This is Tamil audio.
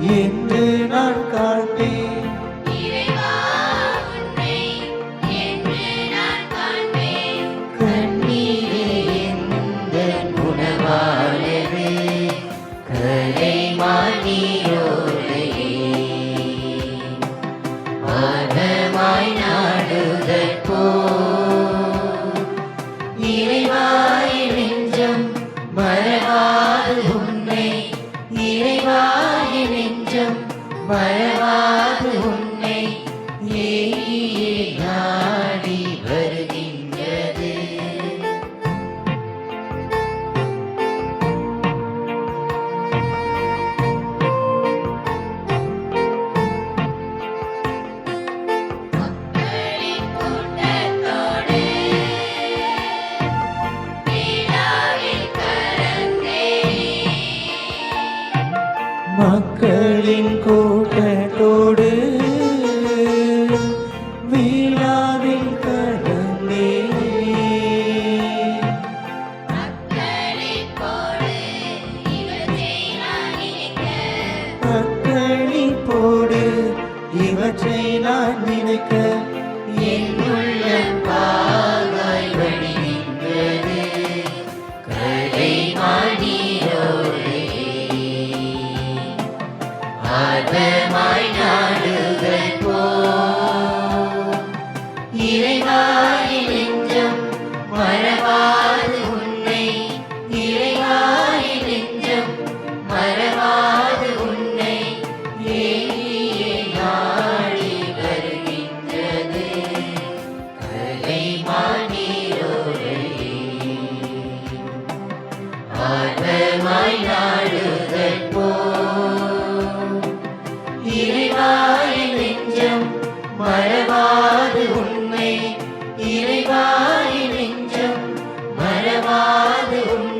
என்று நான் காண்பேன். கண்ணீரே எந்தன் உணவானது? மறவாது உன்னை இவற்றை நான் நினைக்க என் உள்ளம் பாகாய் வழிகின்றது கலை மாடியோரே ஆர்வமாய் தாழ்வாய் நாடுதற்போ இறைவாய் நெஞ்சம் மறவாது உண்மை. இறைவாய் நெஞ்சம் மறவாது உண்மை.